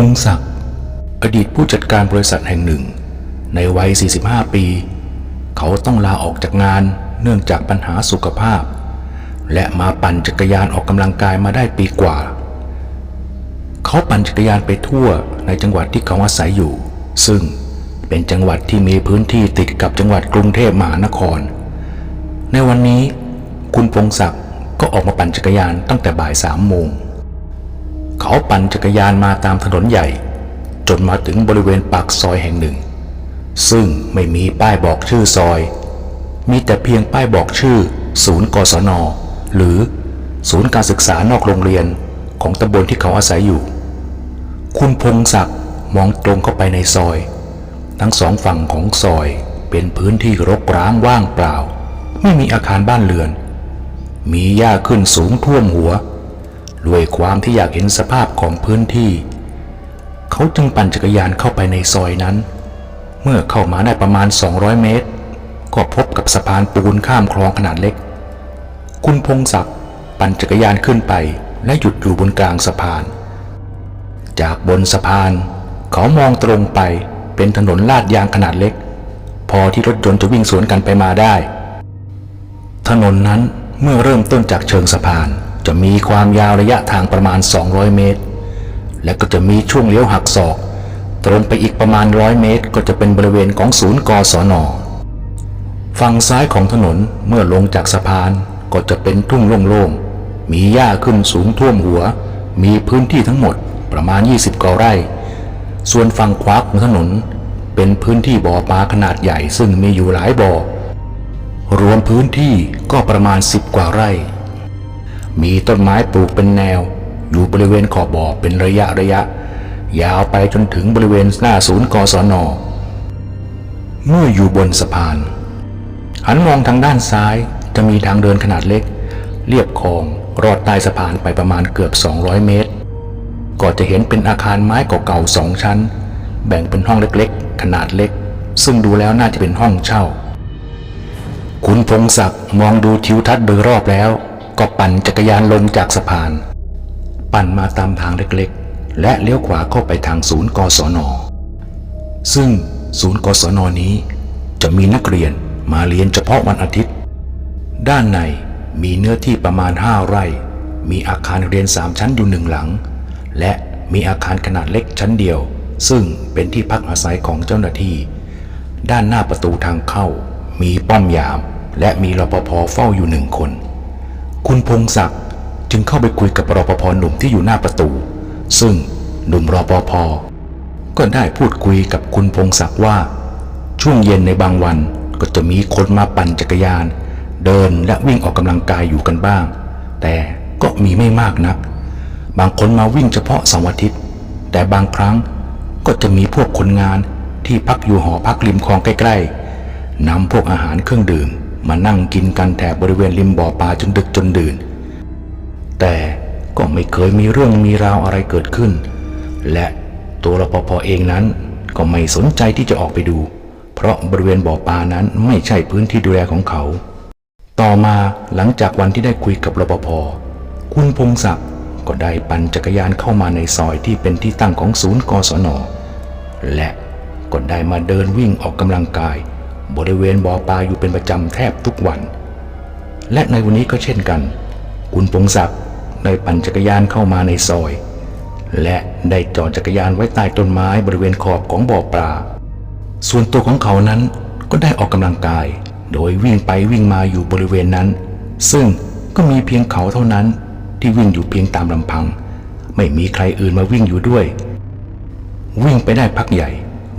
พงศักดิ์อดีตผู้จัดการบริษัทแห่งหนึ่ง ในวัย 45 ปี เขาต้องลาออกจากงานเนื่องจากปัญหาสุขภาพ และมาปั่นจักรยานออกกำลังกายมาได้ปีกว่า เขาปั่นจักรยานไปทั่วในจังหวัดที่เขาอาศัยอยู่ ซึ่งเป็นจังหวัดที่มีพื้นที่ติดกับจังหวัดกรุงเทพมหานคร ในวันนี้ คุณพงศักดิ์ก็ออกมาปั่นจักรยานตั้งแต่บ่ายสามโมง เขาปั่นจักรยานมาตามถนนใหญ่ จนมาถึงบริเวณปากซอยแห่งหนึ่ง ซึ่งไม่มีป้ายบอกชื่อซอย มีแต่เพียงป้ายบอกชื่อ ศูนย์กศน หรือศูนย์การศึกษานอกโรงเรียนของตำบลที่เขาอาศัยอยู่ คุณพงศักดิ์มองตรงเข้าไปในซอย ทั้งสองฝั่งของซอยเป็นพื้นที่รกร้างว่างเปล่า ไม่มีอาคารบ้านเรือน มีหญ้าขึ้นสูงท่วมหัว ด้วยความที่อยากเห็นสภาพของพื้นที่ เขาจึงปั่นจักรยานเข้าไปในซอยนั้น เมื่อเข้ามาได้ประมาณ 200 เมตร ก็พบกับสะพานปูนข้ามคลองขนาดเล็ก คุณพงศักดิ์ปั่นจักรยานขึ้นไปและหยุดอยู่บนกลางสะพาน จากบนสะพาน เขามองตรงไปเป็นถนนลาดยางขนาดเล็ก พอที่รถยนต์จะวิ่งสวนกันไปมาได้ ถนนนั้นเมื่อเริ่มต้นจากเชิงสะพาน จะมีความยาวระยะทางประมาณ 200 เมตร และก็จะมีช่วงเลี้ยวหักศอก ตรงไปอีกประมาณ 100 เมตร ก็จะเป็นบริเวณของศูนย์กศนฝั่งซ้ายของถนนเมื่อลงจากสะพานก็จะเป็นทุ่งโล่งๆ มีหญ้าขึ้นสูงท่วมหัว มีพื้นที่ทั้งหมดประมาณ 20กว่าไร่ ส่วนฝั่งขวาของถนน เป็นพื้นที่บ่อปลาขนาดใหญ่ซึ่งมีอยู่หลายบ่อ รวมพื้นที่ก็ประมาณ 10 กว่าไร่ มีต้นไม้ปลูกเป็นแนว อยู่บริเวณขอบบ่อเป็นระยะระยะ ยาวไปจนถึงบริเวณหน้าศูนย์กศนเมื่ออยู่บนสะพาน หันมองทางด้านซ้ายจะมีทางเดินขนาดเล็ก เรียบคลองรอดใต้สะพานไปประมาณเกือบ 200 เมตร ก็จะเห็นเป็นอาคารไม้เก่าๆสองชั้น แบ่งเป็นห้องเล็กๆ ขนาดเล็ก ซึ่งดูแล้วน่าจะเป็นห้องเช่า คุณพงศักดิ์มองดูทิวทัศน์โดยรอบแล้ว ก็ปั่นจักรยานลงจากสะพาน ปั่นมาตามทางเล็กๆ และเลี้ยวขวาเข้าไปทางศูนย์กศน ซึ่งศูนย์กศนนี้ จะมีนักเรียนมาเรียนเฉพาะวันอาทิตย์ ด้านในมีเนื้อที่ประมาณ 5 ไร่ มีอาคารเรียน 3 ชั้นอยู่หนึ่งหลัง และมีอาคารขนาดเล็กชั้นเดียว ซึ่งเป็นที่พักอาศัยของเจ้าหน้าที่ ด้านหน้าประตูทางเข้า มีป้อมยาม และมีรปภเฝ้าอยู่หนึ่งคน คุณพงศักดิ์จึงเข้าไปคุยกับรปภหนุ่มที่อยู่หน้าประตู ซึ่งหนุ่มรปภก็ได้พูดคุยกับคุณพงศักดิ์ว่า ช่วงเย็นในบางวันก็จะมีคนมาปั่นจักรยาน เดินและวิ่งออกกำลังกายอยู่กันบ้าง แต่ก็มีไม่มากนัก บางคนมาวิ่งเฉพาะสาร์อาทิตย์ แต่บางครั้งก็จะมีพวกคนงานที่พักอยู่หอพักริมคลองใกล้ๆนำพวกอาหารเครื่องดื่ม มานั่งกินกันแถบบริเวณริมบ่อปลาจนดึกจนดื่น แต่ก็ไม่เคยมีเรื่องมีราวอะไรเกิดขึ้น และตัวรปภเองนั้นก็ไม่สนใจที่จะออกไปดู เพราะบริเวณบ่อปลานั้นไม่ใช่พื้นที่ดูแลของเขา ต่อมาหลังจากวันที่ได้คุยกับรปภคุณพงศักดิ์ก็ได้ปั่นจักรยานเข้ามาในซอยที่เป็นที่ตั้งของศูนย์กศนและก็ได้มาเดินวิ่งออกกำลังกาย บริเวณบ่อปลาอยู่เป็นประจำแทบทุกวัน และในวันนี้ก็เช่นกัน คุณพงศักดิ์ได้ปั่นจักรยานเข้ามาในซอย และได้จอดจักรยานไว้ใต้ต้นไม้บริเวณขอบของบ่อปลา ส่วนตัวของเขานั้นก็ได้ออกกำลังกาย โดยวิ่งไปวิ่งมาอยู่บริเวณนั้น ซึ่งก็มีเพียงเขาเท่านั้นที่วิ่งอยู่เพียงตามลำพัง ไม่มีใครอื่นมาวิ่งอยู่ด้วย วิ่งไปได้พักใหญ่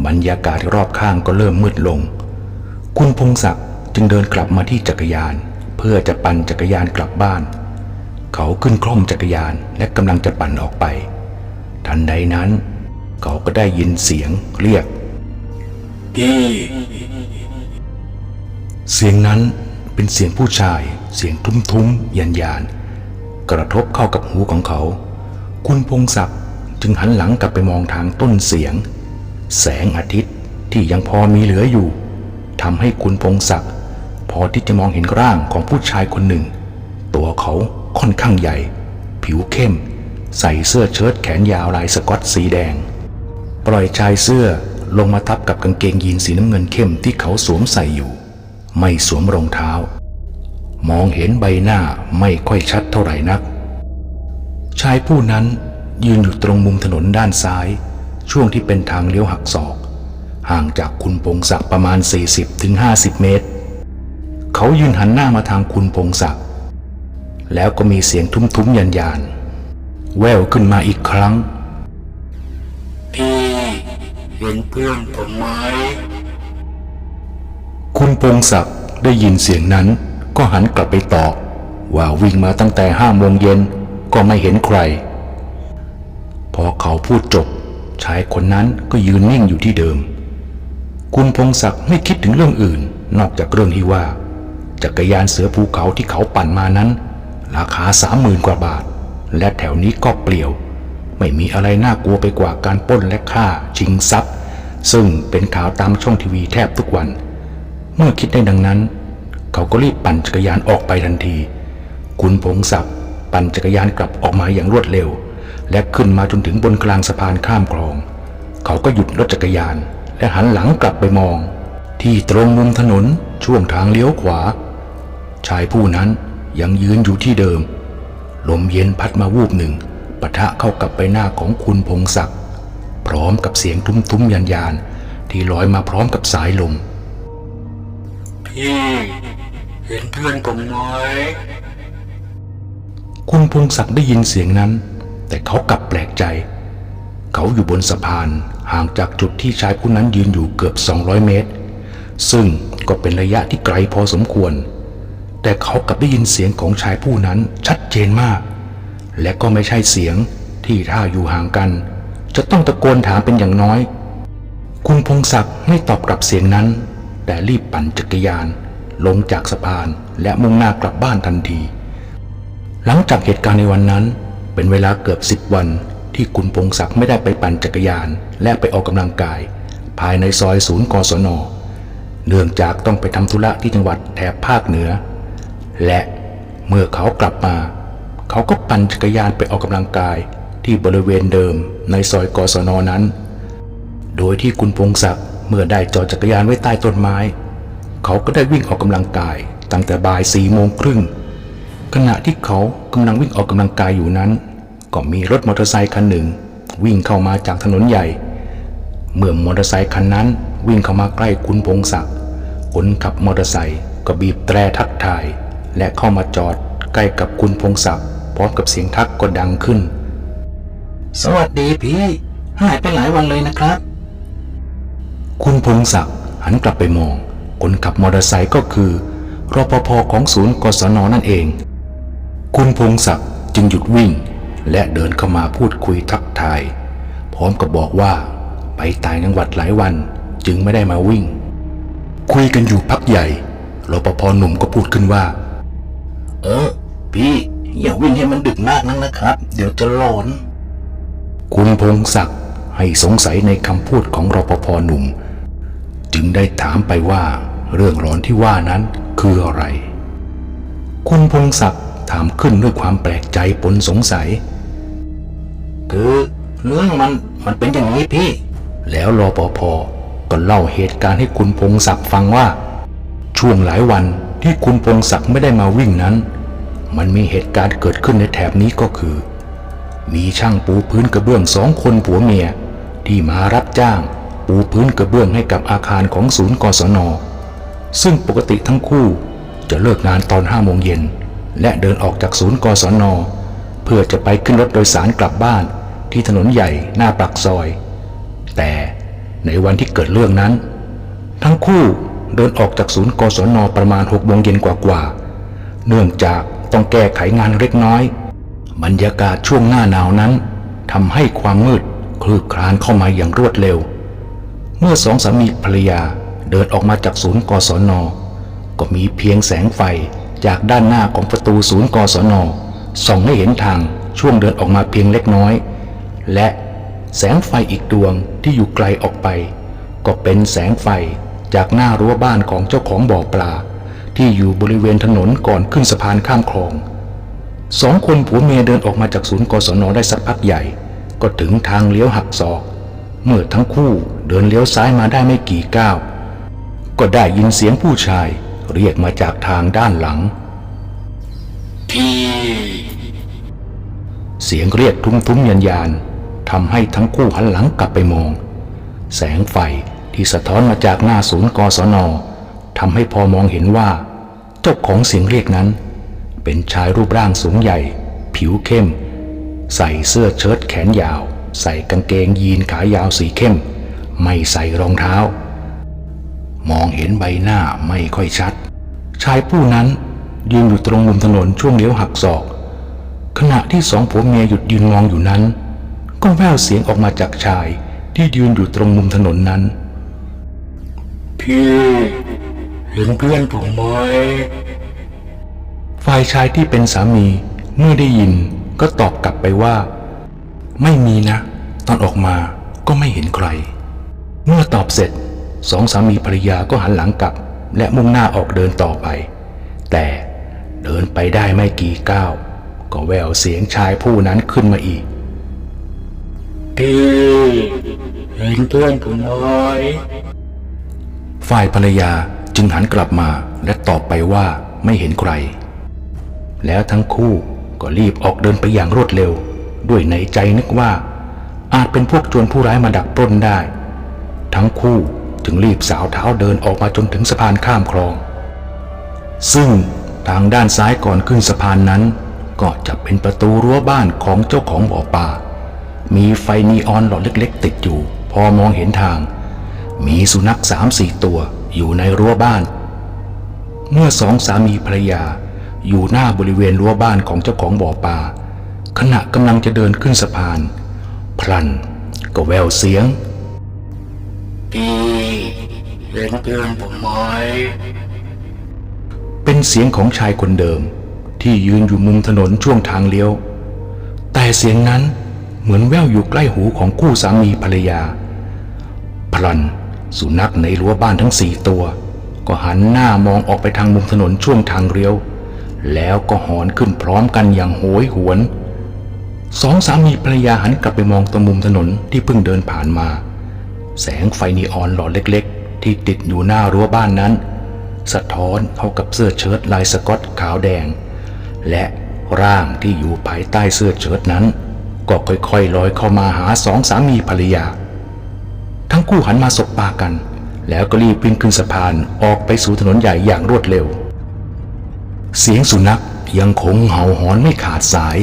บรรยากาศรอบข้างก็เริ่มมืดลง คุณพงศักดิ์จึงเดินกลับมาที่จักรยาน เพื่อจะปั่นจักรยานกลับบ้าน เขาขึ้นคล่อมจักรยานและกำลังจะปั่นออกไป ทันใดนั้น เขาก็ได้ยินเสียงเรียกเสียงนั้นเป็นเสียงผู้ชาย เสียงทุ้มๆยันยานๆกระทบเข้ากับหูของเขา คุณพงศักดิ์จึงหันหลังกลับไปมองทางต้นเสียง แสงอาทิตย์ที่ยังพอมีเหลืออยู่ ทำให้คุณพงศักดิ์พอที่จะมองเห็นร่างของผู้ชายคนหนึ่ง ตัวเขาค่อนข้างใหญ่ ผิวเข้ม ใส่เสื้อเชิ้ตแขนยาวลายสก๊อตสีแดง ปล่อยชายเสื้อลงมาทับกับกางเกงยีนสีน้ำเงินเข้มที่เขาสวมใส่อยู่ ไม่สวมรองเท้า มองเห็นใบหน้าไม่ค่อยชัดเท่าไหร่นัก ชายผู้นั้นยืนอยู่ตรงมุมถนนด้านซ้าย ช่วงที่เป็นทางเลี้ยวหักศอก ห่างจากคุณพงศักดิ์ประมาณ 40-50 เมตร เขายืนหันหน้ามาทางคุณพงศักดิ์แล้วก็มีเสียงทุ้มๆยันยานๆแววขึ้นมาอีกครั้ง พี่เห็นเพื่อนผมไหมคุณพงศักดิ์ได้ยินเสียงนั้นก็หันกลับไปตอบว่าวิ่งมาตั้งแต่ห้าโมงเย็นก็ไม่เห็นใคร พอเขาพูดจบชายคนนั้นก็ยืนนิ่งอยู่ที่เดิม คุณพงศักดิ์ไม่คิดถึงเรื่องอื่น นอกจากเรื่องที่ว่า จักรยานเสือภูเขาที่เขาปั่นมานั้น ราคาสามหมื่นกว่าบาท และแถวนี้ก็เปลี่ยว ไม่มีอะไรน่ากลัวไปกว่าการป้นและฆ่าชิงทรัพย์ ซึ่งเป็นข่าวตามช่องทีวีแทบทุกวัน เมื่อคิดได้ดังนั้น เขาก็รีบปั่นจักรยานออกไปทันที คุณพงศักดิ์ปั่นจักรยานกลับออกมาอย่างรวดเร็ว และขึ้นมาจนถึงบนกลางสะพานข้ามคลอง เขาก็หยุดรถจักรยาน และหันหลังกลับไปมอง ที่ตรงมุมถนนช่วงทางเลี้ยวขวา ชายผู้นั้นยังยืนอยู่ที่เดิม ลมเย็นพัดมาวูบหนึ่งปะทะเข้ากับใบหน้าของคุณพงศักดิ์พร้อมกับเสียงทุ้มๆยันๆที่ลอยมาพร้อมกับสายลม พี่เห็นเพื่อนผมไหมคุณพงศักดิ์ได้ยินเสียงนั้น แต่เขากลับแปลกใจ เขาอยู่บนสะพาน ห่างจากจุดที่ชายผู้นั้นยืนอยู่เกือบ 200 เมตร ซึ่งก็เป็นระยะที่ไกลพอสมควร แต่เขากลับได้ยินเสียงของชายผู้นั้นชัดเจนมาก และก็ไม่ใช่เสียงที่ถ้าอยู่ห่างกัน จะต้องตะโกนถามเป็นอย่างน้อย คุณพงศักดิ์ไม่ตอบกลับเสียงนั้น แต่รีบปั่นจักรยาน ลงจากสะพานและมุ่งหน้ากลับบ้านทันที หลังจากเหตุการณ์ในวันนั้นเป็นเวลาเกือบสิบวัน ที่คุณพงศักดิ์ไม่ได้ไปปั่นจักรยาน และไปออกกำลังกาย ภายในซอยศูนย์กศน เนื่องจากต้องไปทำธุระที่จังหวัดแถบภาคเหนือ และเมื่อเขากลับมา เขาก็ปั่นจักรยานไปออกกำลังกายที่บริเวณเดิมในซอยกศนนั้น โดยที่คุณพงศักดิ์เมื่อได้จอดจักรยานไว้ใต้ต้นไม้ เขาก็ได้วิ่งออกกำลังกายตั้งแต่บ่ายสี่โมงครึ่งขณะที่เขากำลังวิ่งออกกำลังกายอยู่นั้น ก็มีรถมอเตอร์ไซค์คันหนึ่ง วิ่งเข้ามาจากถนนใหญ่ เมื่อมอเตอร์ไซค์คันนั้นวิ่งเข้ามาใกล้คุณพงศักดิ์คนขับมอเตอร์ไซค์ก็บีบแตรทักทาย และเข้ามาจอดใกล้กับคุณพงศักดิ์พร้อมกับเสียงทักก็ดังขึ้น สวัสดีพี่ หายไปหลายวันเลยนะครับ คุณพงศักดิ์หันกลับไปมอง คนขับมอเตอร์ไซค์ก็คือรปภของศูนย์กศนนั่นเอง คุณพงศักดิ์จึงหยุดวิ่ง และเดินเข้ามาพูดคุยทักทาย พร้อมกับบอกว่า ไปต่างจังหวัดหลายวันจึงไม่ได้มาวิ่ง คุยกันอยู่พักใหญ่รปภหนุ่มก็พูดขึ้นว่า เออ พี่อย่าวิ่งให้มันดึกมากนักนะครับ เดี๋ยวจะหลอน คุณพงศักดิ์ให้สงสัยในคำพูดของรปภหนุ่ม จึงได้ถามไปว่า เรื่องร้อนที่ว่านั้นคืออะไร คุณพงศักดิ์ถามขึ้นด้วยความแปลกใจปนสงสัย คือเรื่องมันมันเป็นอย่างนี้พี่ แล้วรอปภก็เล่าเหตุการณ์ให้คุณพงศักดิ์ฟังว่า ช่วงหลายวันที่คุณพงศักดิ์ไม่ได้มาวิ่งนั้น มันมีเหตุการณ์เกิดขึ้นในแถบนี้ก็คือ มีช่างปูพื้นกระเบื้องสองคนผัวเมีย ที่มารับจ้างปูพื้นกระเบื้องให้กับอาคารของศูนย์กศน ซึ่งปกติทั้งคู่จะเลิกงานตอนห้าโมงเย็นและเดินออกจากศูนย์กศน เพื่อจะไปขึ้นรถโดยสารกลับบ้านที่ถนนใหญ่หน้าปากซอย แต่ในวันที่เกิดเรื่องนั้น ทั้งคู่เดินออกจากศูนย์กศนประมาณหกโมงเย็นกว่าๆเนื่องจากต้องแก้ไขงานเล็กน้อย บรรยากาศช่วงหน้าหนาวนั้นทำให้ความมืดคลืบคลานเข้ามาอย่างรวดเร็ว เมื่อสองสามีภรรยาเดินออกมาจากศูนย์กศนก็มีเพียงแสงไฟจากด้านหน้าของประตูศูนย์กศน ส่องให้เห็นทางช่วงเดินออกมาเพียงเล็กน้อย และแสงไฟอีกดวงที่อยู่ไกลออกไป ก็เป็นแสงไฟจากหน้ารั้วบ้านของเจ้าของบ่อปลา ที่อยู่บริเวณถนนก่อนขึ้นสะพานข้ามคลองสองคนผัวเมียเดินออกมาจากศูนย์กศนได้สักพักใหญ่ ก็ถึงทางเลี้ยวหักศอก เมื่อทั้งคู่เดินเลี้ยวซ้ายมาได้ไม่กี่ก้าว ก็ได้ยินเสียงผู้ชายเรียกมาจากทางด้านหลังพี่ เสียงเรียกทุ้มๆยันยานทำให้ทั้งคู่หันหลังกลับไปมอง แสงไฟที่สะท้อนมาจากหน้าศูนย์กศนทำให้พอมองเห็นว่า เจ้าของเสียงเรียกนั้น เป็นชายรูปร่างสูงใหญ่ ผิวเข้ม ใส่เสื้อเชิ้ตแขนยาว ใส่กางเกงยีนขายาวสีเข้ม ไม่ใส่รองเท้า มองเห็นใบหน้าไม่ค่อยชัด ชายผู้นั้นยืนอยู่ตรงมุมถนนช่วงเลี้ยวหักศอก ขณะที่สองผัวเมียหยุดยืนมองอยู่นั้น ก็แววเสียงออกมาจากชายที่ยืนอยู่ตรงมุมถนนนั้น พี่เห็นเพื่อนผมไหมฝ่ายชายที่เป็นสามีเมื่อได้ยินก็ตอบกลับไปว่า ไม่มีนะ ตอนออกมาก็ไม่เห็นใคร เมื่อตอบเสร็จสองสามีภรรยาก็หันหลังกลับ และมุ่งหน้าออกเดินต่อไป แต่เดินไปได้ไม่กี่ก้าว ก็แววเสียงชายผู้นั้นขึ้นมาอีกพี่เห็นเพื่อนผมไหมฝ่ายภรรยาจึงหันกลับมาและตอบไปว่าไม่เห็นใคร แล้วทั้งคู่ก็รีบออกเดินไปอย่างรวดเร็ว ด้วยในใจนึกว่า อาจเป็นพวกโจรผู้ร้ายมาดักปล้นได้ ทั้งคู่จึงรีบสาวเท้าเดินออกมาจนถึงสะพานข้ามคลอง ซึ่งทางด้านซ้ายก่อนขึ้นสะพานนั้น ก็จะเป็นประตูรั้วบ้านของเจ้าของบ่อปลา มีไฟนีออนหลอดเล็ก ๆ ติดอยู่ พอมองเห็นทาง มีสุนัขสามสี่ตัวอยู่ในรั้วบ้าน เมื่อสองสามีภรรยาอยู่หน้าบริเวณรั้วบ้านของเจ้าของบ่อปลาขณะกำลังจะเดินขึ้นสะพาน พลันก็แววเสียงพี่เห็นเพื่อนผมไหมเป็นเสียงของชายคนเดิม ที่ยืนอยู่มุมถนนช่วงทางเลี้ยว แต่เสียงนั้นเหมือนแว่วอยู่ใกล้หูของคู่สามีภรรยา พลันสุนัขในรั้วบ้านทั้งสี่ตัว ก็หันหน้ามองออกไปทางมุมถนนช่วงทางเลี้ยว แล้วก็หอนขึ้นพร้อมกันอย่างโหยหวน สองสามีภรรยาหันกลับไปมองตรงมุมถนนที่เพิ่งเดินผ่านมา แสงไฟนีออนหลอดเล็กๆ ที่ติดอยู่หน้ารั้วบ้านนั้น สะท้อนเข้ากับเสื้อเชิ้ตลายสก๊อตขาวแดง และร่างที่อยู่ภายใต้เสื้อเชิ้ตนั้น ก็ค่อยๆลอยเข้ามาหาสองสามีภรรยา ทั้งคู่หันมาสบตากัน แล้วก็รีบวิ่งขึ้นสะพานออกไปสู่ถนนใหญ่อย่างรวดเร็ว เสียงสุนัขยังคงเห่าหอนไม่ขาดสาย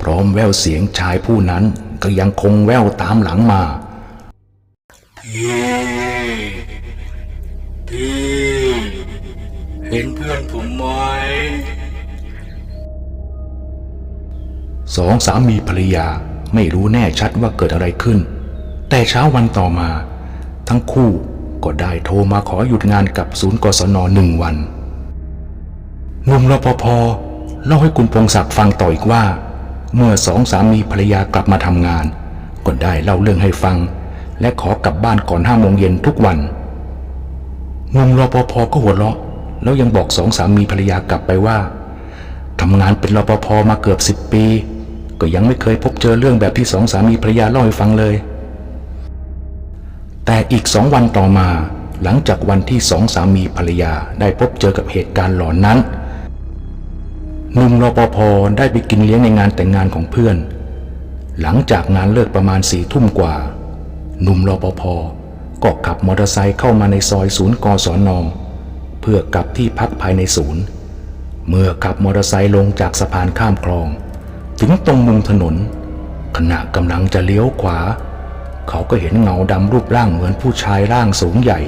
พร้อมแววเสียงชายผู้นั้นก็ยังคงแววตามหลังมาพี่พี่เห็นเพื่อนผมไหม สองสามีภรรยาไม่รู้แน่ชัดว่าเกิดอะไรขึ้น แต่เช้าวันต่อมา ทั้งคู่ก็ได้โทรมาขอหยุดงานกับศูนย์กศนหนึ่งวันหนุ่มรปภเล่าให้คุณพงศักดิ์ฟังต่ออีกว่า เมื่อสองสามีภรรยากลับมาทำงานก็ได้เล่าเรื่องให้ฟัง และขอกลับบ้านก่อนห้าโมงเย็นทุกวันหนุ่มรปภก็หัวเราะ แล้วยังบอกสองสามีภรรยากลับไปว่าทำงานเป็นรปภมาเกือบสิบปี ก็ยังไม่เคยพบเจอเรื่องแบบที่สองสามีภรรยาเล่าให้ฟังเลย แต่อีกสองวันต่อมา หลังจากวันที่สองสามีภรรยาได้พบเจอกับเหตุการณ์หลอนนั้นหนุ่มรปภได้ไปกินเลี้ยงในงานแต่งงานของเพื่อน หลังจากงานเลิกประมาณสี่ทุ่มกว่าหนุ่มรปภก็ขับมอเตอร์ไซค์เข้ามาในซอยศูนย์กศนเพื่อกลับที่พักภายในศูนย์ เมื่อขับมอเตอร์ไซค์ลงจากสะพานข้ามคลอง ถึงตรงมุมถนน ขณะกำลังจะเลี้ยวขวา เขาก็เห็นเงาดำรูปร่างเหมือนผู้ชายร่างสูงใหญ่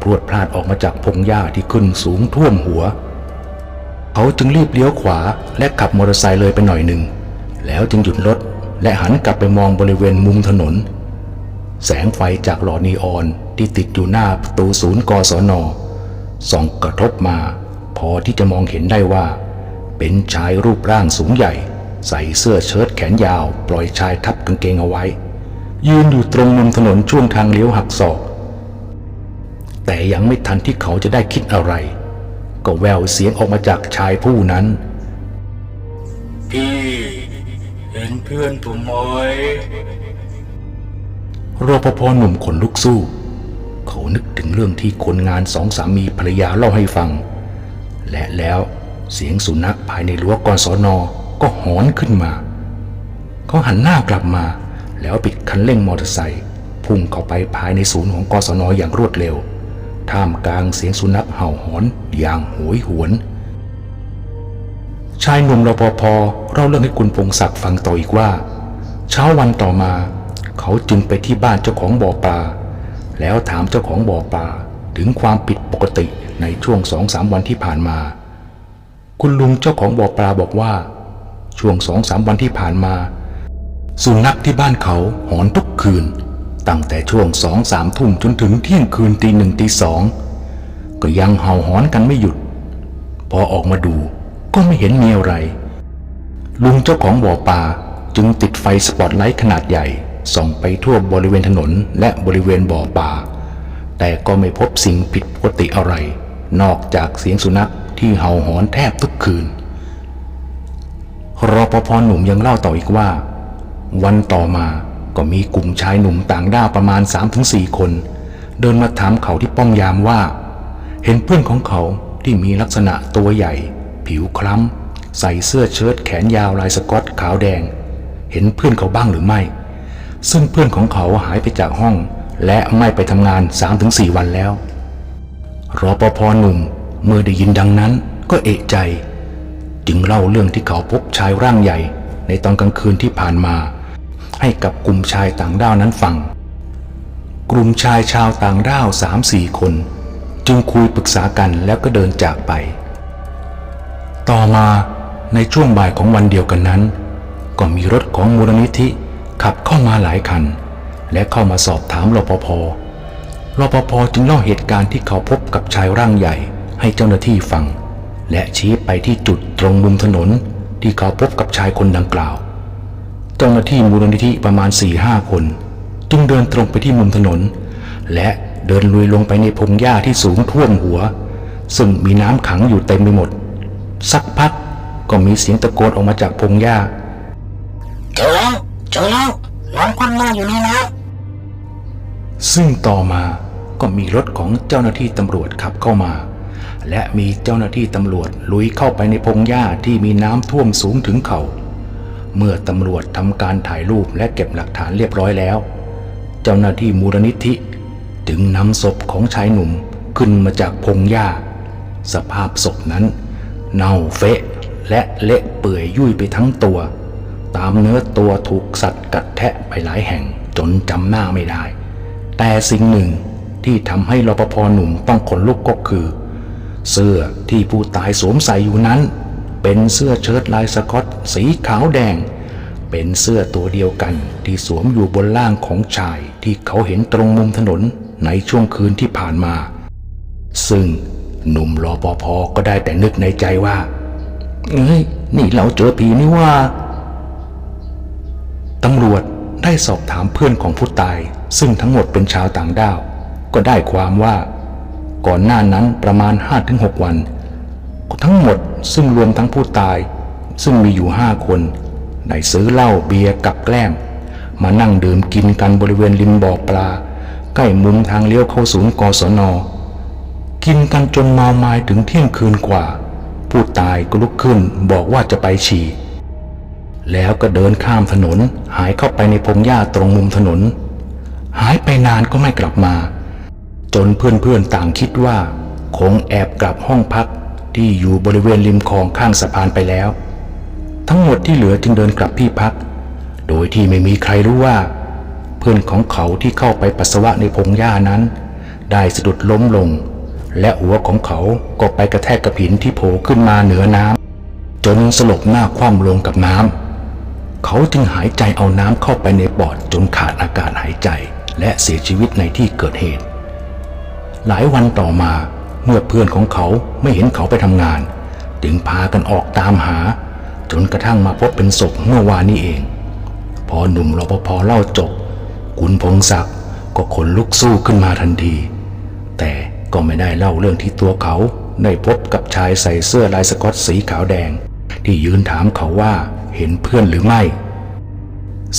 พรวดพลาดออกมาจากพงหญ้าที่ขึ้นสูงท่วมหัว เขาจึงรีบเลี้ยวขวาและขับมอเตอร์ไซค์เลยไปหน่อยหนึ่ง แล้วจึงหยุดรถและหันกลับไปมองบริเวณมุมถนน แสงไฟจากหลอดนีออนที่ติดอยู่หน้าประตูศูนย์กศนส่องกระทบมา พอที่จะมองเห็นได้ว่า เป็นชายรูปร่างสูงใหญ่ ใส่เสื้อเชิ้ตแขนยาว ปล่อยชายทับกางเกงเอาไว้ ยืนอยู่ตรงมุมถนนช่วงทางเลี้ยวหักศอก แต่ยังไม่ทันที่เขาจะได้คิดอะไร ก็แววเสียงออกมาจากชายผู้นั้นพื่อนผมไหมรปภหนุ่มขนลุกสู้ เขานึกถึงเรื่องที่คนงานสองสามีภรรยาเล่าให้ฟัง และแล้วเสียงสุนัขภายในรั้วกศน ก็หอนขึ้นมา เขาหันหน้ากลับมา แล้วปิดคันเร่งมอเตอร์ไซค์พุ่งเข้าไปภายในศูนย์ของกศนอย่างรวดเร็ว ท่ามกลางเสียงสุนัขเห่าหอนอย่างโหยหวน ชายหนุ่มรปภเล่าเรื่องให้คุณพงศักดิ์ฟังต่ออีกว่า เช้าวันต่อมา เขาจึงไปที่บ้านเจ้าของบ่อปลาแล้วถามเจ้าของบ่อปลาถึงความผิดปกติในช่วงสองสามวันที่ผ่านมา คุณลุงเจ้าของบ่อปลาบอกว่า ช่วงสองสามวันที่ผ่านมา สุนัขที่บ้านเขาหอนทุกคืน ตั้งแต่ช่วงสองสามทุ่มจนถึงเที่ยงคืนตีหนึ่งตีสองก็ยังเห่าหอนกันไม่หยุด พอออกมาดูก็ไม่เห็นมีอะไร ลุงเจ้าของบ่อปลาจึงติดไฟสปอตไลท์ขนาดใหญ่ ส่องไปทั่วบริเวณถนนและบริเวณบ่อปลาแต่ก็ไม่พบสิ่งผิดปกติอะไร นอกจากเสียงสุนัขที่เห่าหอนแทบทุกคืน รปภหนุ่มยังเล่าต่ออีกว่า วันต่อมาก็มีกลุ่มชายหนุ่มต่างด้าวประมาณ 3-4 คน เดินมาถามเขาที่ป้อมยามว่า เห็นเพื่อนของเขาที่มีลักษณะตัวใหญ่ ผิวคล้ำ ใส่เสื้อเชิ้ตแขนยาวลายสกอตขาวแดง เห็นเพื่อนเขาบ้างหรือไม่ ซึ่งเพื่อนของเขาหายไปจากห้อง และไม่ไปทำงาน 3-4 วันแล้วรปภหนุ่มเมื่อได้ยินดังนั้นก็เอะใจ จึงเล่าเรื่องที่เขาพบชายร่างใหญ่ ในตอนกลางคืนที่ผ่านมา ให้กับกลุ่มชายต่างด้าวนั้นฟัง กลุ่มชายชาวต่างด้าวสามสี่คน จึงคุยปรึกษากันแล้วก็เดินจากไป ต่อมาในช่วงบ่ายของวันเดียวกันนั้น ก็มีรถของมูลนิธิขับเข้ามาหลายคัน และเข้ามาสอบถามรปภรปภจึงเล่าเหตุการณ์ที่เขาพบกับชายร่างใหญ่ให้เจ้าหน้าที่ฟัง และชี้ไปที่จุดตรงมุมถนนที่เขาพบกับชายคนดังกล่าว เจ้าหน้าที่มูลนิธิประมาณ4ี่ห้าคน จึงเดินตรงไปที่มุมถนน และเดินลุยลงไปในพงหญ้าที่สูงท่วมหัว ซึ่งมีน้ำขังอยู่เต็มไปหมด สักพักก็มีเสียงตะโกนออกมาจากพงหญ้าเจอแล้วเจอแล้วนอนคว่ำหน้าอยู่ในน้ซึ่งต่อมาก็มีรถของเจ้าหน้าที่ตำรวจขับเข้ามา และมีเจ้าหน้าที่ตำรวจลุยเข้าไปในพงหญ้าที่มีน้ำท่วมสูงถึงเขา่า เมื่อตำรวจทำการถ่ายรูปและเก็บหลักฐานเรียบร้อยแล้ว เจ้าหน้าที่มูลนิธิจึงนำศพของชายหนุ่มขึ้นมาจากพงหญ้า สภาพศพนั้น เน่าเฟะและเละเปื่อยยุ่ยไปทั้งตัว ตามเนื้อตัวถูกสัตว์กัดแทะไปหลายแห่งจนจำหน้าไม่ได้ แต่สิ่งหนึ่งที่ทำให้รปภหนุ่มต้องขนลุกก็คือ เสื้อที่ผู้ตายสวมใส่อยู่นั้น เป็นเสื้อเชิ้ตลายสกอตสีขาวแดง เป็นเสื้อตัวเดียวกันที่สวมอยู่บนล่างของชายที่เขาเห็นตรงมุมถนนในช่วงคืนที่ผ่านมา ซึ่งหนุ่มรอปภก็ได้แต่นึกในใจว่า เอ้ย นี่เราเจอผีนี่ว่าตำรวจได้สอบถามเพื่อนของผู้ตาย ซึ่งทั้งหมดเป็นชาวต่างด้าว ก็ได้ความว่า ก่อนหน้านั้นประมาณ 5-6 วัน ทั้งหมดซึ่งรวมทั้งผู้ตาย ซึ่งมีอยู่ห้าคนได้ซื้อเหล้าเบียร์กับแกล้ม มานั่งดื่มกินกันบริเวณริมบ่อปลา ใกล้มุมทางเลี้ยวเข้าศูนย์กศน กินกันจนเมาไม้ถึงเที่ยงคืนกว่า ผู้ตายก็ลุกขึ้นบอกว่าจะไปฉี่ แล้วก็เดินข้ามถนนหายเข้าไปในพงหญ้าตรงมุมถนน หายไปนานก็ไม่กลับมา จนเพื่อนๆต่างคิดว่า คงแอบกลับห้องพักที่อยู่บริเวณริมคลองข้างสะพานไปแล้ว ทั้งหมดที่เหลือจึงเดินกลับที่พัก โดยที่ไม่มีใครรู้ว่า เพื่อนของเขาที่เข้าไปปัสสาวะในพงหญ้านั้น ได้สะดุดล้มลง และหัวของเขาก็ไปกระแทกกับหินที่โผล่ขึ้นมาเหนือน้ำจนสลบหน้าคว่ำลงกับน้ำเขาจึงหายใจเอาน้ำเข้าไปในปอดจนขาดอากาศหายใจ และเสียชีวิตในที่เกิดเหตุ หลายวันต่อมาเมื่อเพื่อนของเขาไม่เห็นเขาไปทำงาน จึงพากันออกตามหา จนกระทั่งมาพบเป็นศพเมื่อวานนี้เอง พอหนุ่มรปภเล่าจบคุณพงศักดิ์ก็ขนลุกสู้ขึ้นมาทันที แต่ก็ไม่ได้เล่าเรื่องที่ตัวเขาได้พบกับชายใส่เสื้อลายสกอตสีขาวแดง ที่ยืนถามเขาว่าเห็นเพื่อนหรือไม่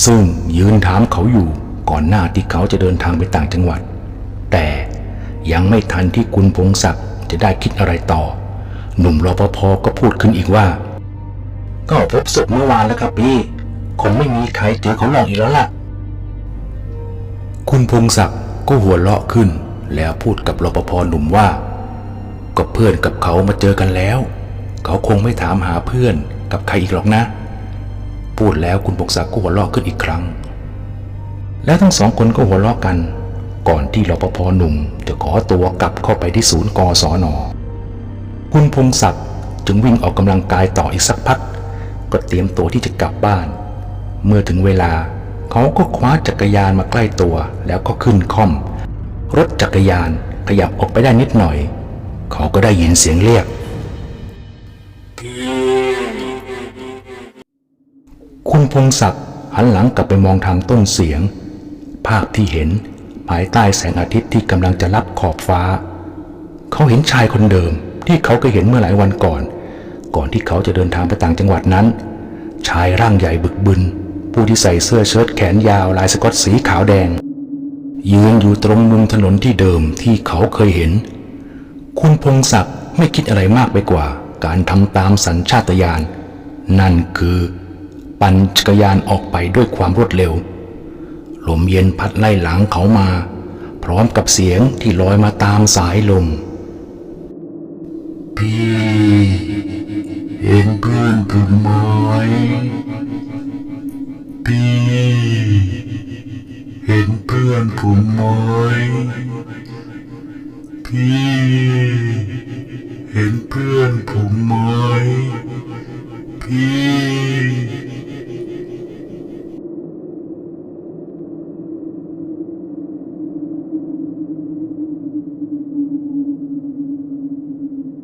ซึ่งยืนถามเขาอยู่ก่อนหน้าที่เขาจะเดินทางไปต่างจังหวัด แต่ ยังไม่ทันที่คุณพงศักดิ์จะได้คิดอะไรต่อ หนุ่มรปภก็พูดขึ้นอีกว่า ก็พบศพเมื่อวานแล้วครับพี่คงไม่มีใครเจอเขาหลอกอีกแล้วล่ะ คุณพงศักดิ์ก็หัวเราะขึ้น แล้วพูดกับรปภหนุ่มว่า ก็เพื่อนกับเขามาเจอกันแล้ว เขาคงไม่ถามหาเพื่อนกับใครอีกหรอกนะ พูดแล้วคุณพงศักดิ์ก็หัวเราะขึ้นอีกครั้ง แล้วทั้งสองคนก็หัวเราะกัน ก่อนที่รปภหนุ่มจะขอตัวกลับเข้าไปที่ศูนย์กศนคุณพงศักดิ์จึงวิ่งออกกำลังกายต่ออีกสักพัก ก็เตรียมตัวที่จะกลับบ้าน เมื่อถึงเวลาเขาก็คว้าจักรยานมาใกล้ตัวแล้วก็ขึ้นค่อม รถจักรยานขยับออกไปได้นิดหน่อย เขาก็ได้ยินเสียงเรียก คุณพงศักดิ์หันหลังกลับไปมองทางต้นเสียง ภาพที่เห็น ภายใต้แสงอาทิตย์ที่กำลังจะลับขอบฟ้า เขาเห็นชายคนเดิมที่เขาเคยเห็นเมื่อหลายวันก่อน ก่อนที่เขาจะเดินทางไปต่างจังหวัดนั้น ชายร่างใหญ่บึกบึน ผู้ที่ใส่เสื้อเชิ้ตแขนยาวลายสก๊อตสีขาวแดง ยืนอยู่ตรงมุมถนนที่เดิมที่เขาเคยเห็น คุณพงศักดิ์ไม่คิดอะไรมากไปกว่า การทำตามสัญชาตญาณนั่นคือ ปั่นจักรยานออกไปด้วยความรวดเร็ว ลมเย็นพัดไล่หลังเขามา พร้อมกับเสียงที่ลอยมาตามสายลม พี่เห็นเพื่อนผมไหมพี่เห็นเพื่อนผมไหมพี่เห็นเพื่อนผมไหมพี่